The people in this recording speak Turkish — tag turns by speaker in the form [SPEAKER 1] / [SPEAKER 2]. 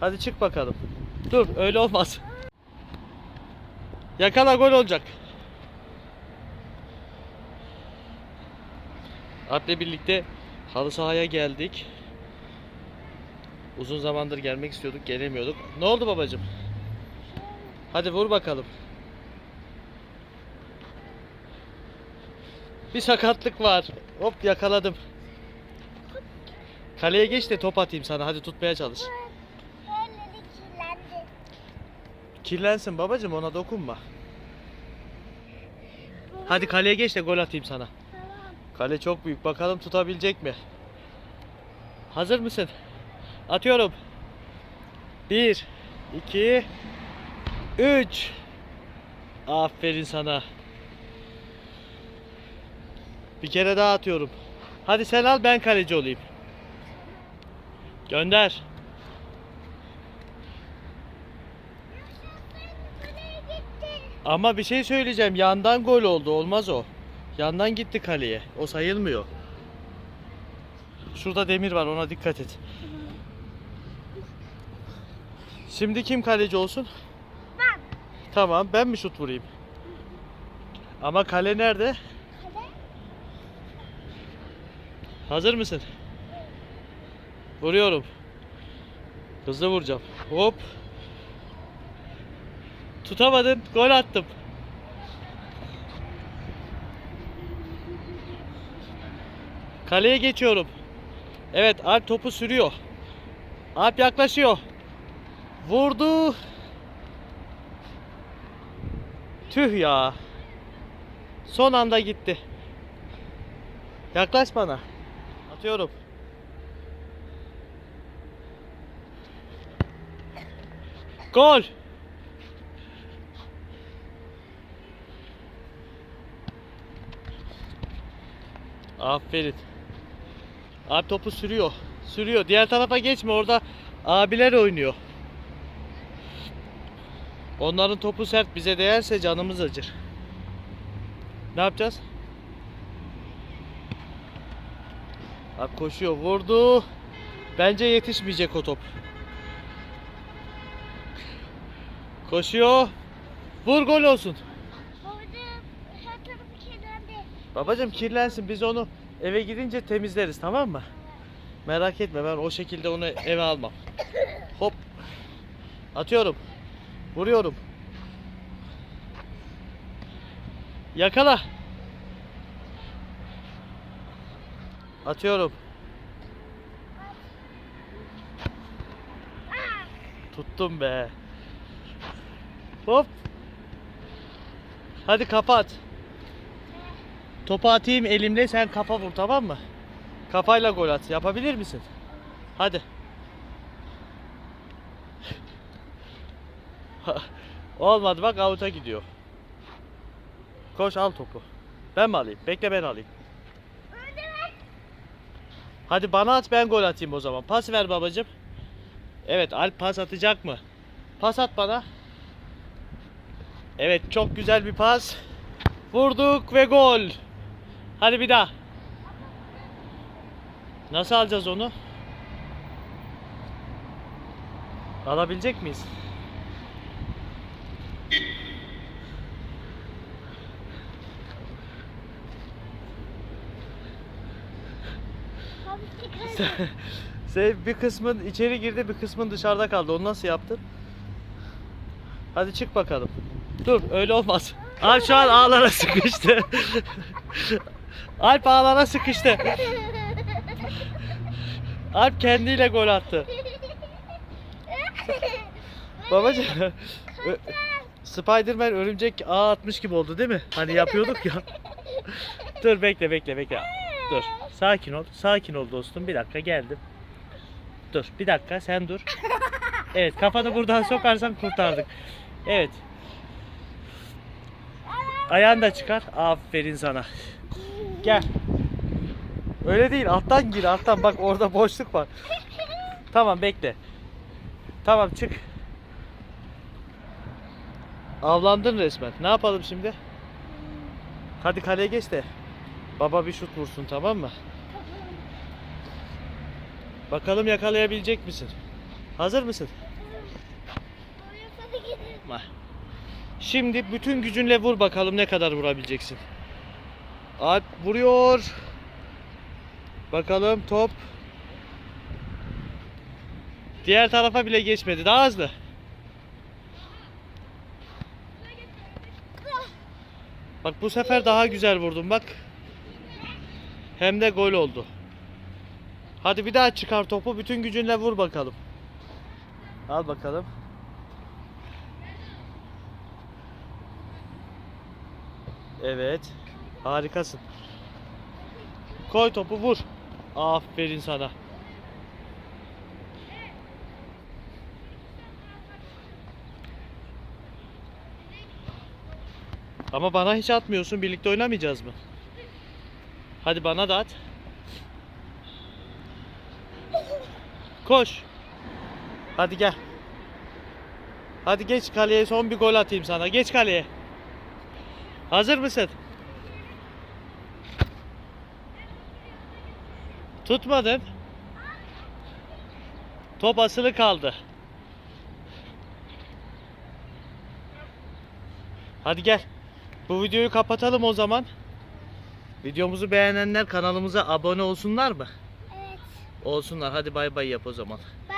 [SPEAKER 1] Hadi çık bakalım. Dur öyle olmaz. Yakala gol olacak. Alp'le birlikte halı sahaya geldik. Uzun zamandır gelmek istiyorduk, gelemiyorduk. Ne oldu babacım? Hadi vur bakalım. Bir sakatlık var. Hop yakaladım. Kaleye geç de top atayım sana. Hadi tutmaya çalış. Kirlensin babacım ona dokunma. Hadi kaleye geç de gol atayım sana. Kale çok büyük. Bakalım tutabilecek mi? Hazır mısın? Atıyorum. 1 2 3 Aferin sana. Bir kere daha atıyorum. Hadi sen al ben kaleci olayım. Gönder.
[SPEAKER 2] Kaleye gitti.
[SPEAKER 1] Ama bir şey söyleyeceğim. Yandan gol oldu. Olmaz o. Yandan gitti kaleye. O sayılmıyor. Şurada demir var. Ona dikkat et. Şimdi kim kaleci olsun?
[SPEAKER 2] Ben.
[SPEAKER 1] Tamam. Ben mi şut vurayım? Ama kale nerede?
[SPEAKER 2] Kale.
[SPEAKER 1] Hazır mısın? Vuruyorum. Hızlı vuracağım. Hop. Tutamadın. Gol attım. Kaleye geçiyorum. Evet Alp topu sürüyor. Alp yaklaşıyor. Vurdu. Tüh ya. Son anda gitti. Yaklaş bana. Atıyorum. Gol. Aferin. Abi topu sürüyor. Sürüyor. Diğer tarafa geçme. Orada abiler oynuyor. Onların topu sert bize değerse canımız acır. Ne yapacağız? Abi koşuyor. Vurdu. Bence yetişmeyecek o top. Koşuyor. Vur gol olsun. Babacım kirlensin biz onu eve gidince temizleriz tamam mı? Merak etme ben o şekilde onu eve almam. Hop. Atıyorum. Vuruyorum. Yakala. Atıyorum. Tuttum be. Hop. Hadi kapat. Topu atayım elimle sen kafa vur tamam mı? Kafayla gol at. Yapabilir misin? Hadi. Olmadı bak avuta gidiyor. Koş al topu. Ben mi alayım? Bekle ben alayım. Hadi bana at ben gol atayım o zaman. Pas ver babacım. Evet Alp pas atacak mı? Pas at bana. Evet çok güzel bir pas. Vurduk ve gol. Hadi bir daha. Nasıl alacağız onu? Alabilecek miyiz? Sen bir kısmın içeri girdi bir kısmın dışarıda kaldı. Onu nasıl yaptın? Hadi çık bakalım. Dur öyle olmaz. Alp şu an ağlara sıkıştı. Alp ağlara sıkıştı. Alp kendiyle gol attı. Babacığım. Spiderman örümcek ağ atmış gibi oldu değil mi? Hani yapıyorduk ya. Dur bekle bekle bekle. Dur. Sakin ol. Sakin ol dostum. Bir dakika geldim. Dur. Bir dakika sen dur. Evet kafanı buradan sokarsan kurtardık. Evet. Ayağını da çıkar. Aferin sana. Gel. Öyle değil. Alttan gir. Alttan bak orada boşluk var. Tamam bekle. Tamam çık. Avlandın resmen. Ne yapalım şimdi? Hadi kaleye geç de. Baba bir şut vursun tamam mı? Bakalım yakalayabilecek misin? Hazır mısın? Şimdi bütün gücünle vur bakalım ne kadar vurabileceksin. Alp vuruyor. Bakalım top. Diğer tarafa bile geçmedi. Daha hızlı. Bak bu sefer daha güzel vurdun bak. Hem de gol oldu. Hadi bir daha çıkar topu bütün gücünle vur bakalım. Al bakalım. Evet. Harikasın. Koy topu vur. Aferin sana. Ama bana hiç atmıyorsun. Birlikte oynamayacağız mı? Hadi bana da at. Koş. Hadi gel. Hadi geç kaleye son bir gol atayım sana. Geç kaleye. Hazır mısın? Tutmadın. Top asılı kaldı. Hadi gel. Bu videoyu kapatalım o zaman. Videomuzu beğenenler kanalımıza abone olsunlar mı?
[SPEAKER 2] Evet.
[SPEAKER 1] Olsunlar. Hadi bay bay yap o zaman.
[SPEAKER 2] Bay